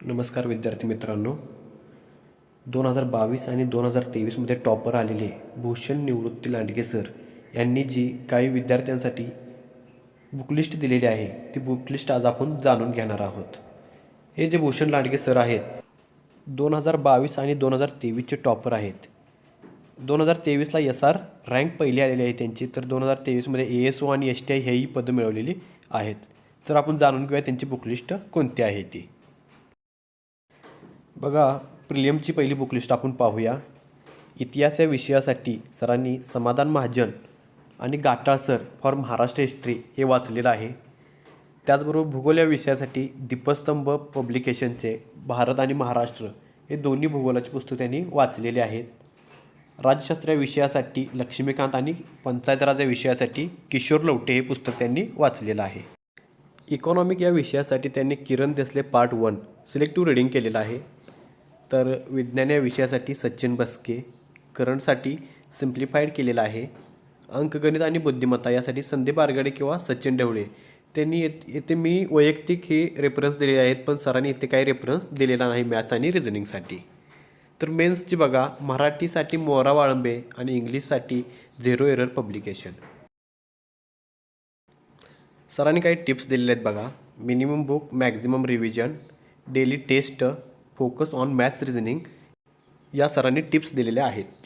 नमस्कार विद्यार्थी मित्रांनो. दोन हजार बावीस आणि दोन हजार तेवीसमध्ये टॉपर आलेले भूषण निवृत्ती लांडगे सर यांनी जी काही विद्यार्थ्यांसाठी बुकलिस्ट दिलेली आहे ती बुकलिस्ट आज आपण जाणून घेणार आहोत. हे जे भूषण लांडगे सर आहेत दोन हजार बावीस आणि दोन हजार तेवीसचे टॉपर आहेत. दोन हजार तेवीसला एस आर रँक पहिली आलेली आहे त्यांची तर दोन हजार तेवीसमध्ये ए एस ओ आणि एस टी आय हेही पदं मिळवलेली आहेत. तर आपण जाणून घेऊया त्यांची बुकलिस्ट कोणती आहे ती. बघा प्रिलियमची पहिली बुकलिस्ट आपण पाहूया. इतिहास या विषयासाठी सरांनी समाधान महाजन आणि Gatal sir for Maharashtra history हे वाचलेलं आहे. त्याचबरोबर भूगोल या विषयासाठी दीपस्तंभ पब्लिकेशनचे भारत आणि महाराष्ट्र हे दोन्ही भूगोलाची पुस्तक त्यांनी वाचलेले आहेत. राज्यशास्त्र या विषयासाठी लक्ष्मीकांत आणि पंचायत राज या विषयासाठी किशोर लवटे हे पुस्तक त्यांनी वाचलेलं आहे. इकॉनॉमिक या विषयासाठी त्यांनी Kiran Desale part one selective reading केलेलं आहे. तर विज्ञान या विषयासाठी सचिन बस्के करंटसाठी सिम्प्लिफाईड केलेलं आहे. अंकगणित आणि बुद्धिमत्ता यासाठी संदीप आरगडे किंवा सचिन ढवळे. त्यांनी येत येथे मी वैयक्तिक हे रेफरन्स दिलेले आहेत पण सरांनी इथे काही रेफरन्स दिलेला नाही मॅथ्स आणि रिझनिंगसाठी तर मेन्सची बघा मराठीसाठी मोरा वाळंबे आणि इंग्लिशसाठी झिरो एरर पब्लिकेशन सरांनी काही टिप्स दिलेले आहेत बघा. Minimum book maximum revision daily test focus on maths reasoning या सरांनी टिप्स दिलेल्या आहेत.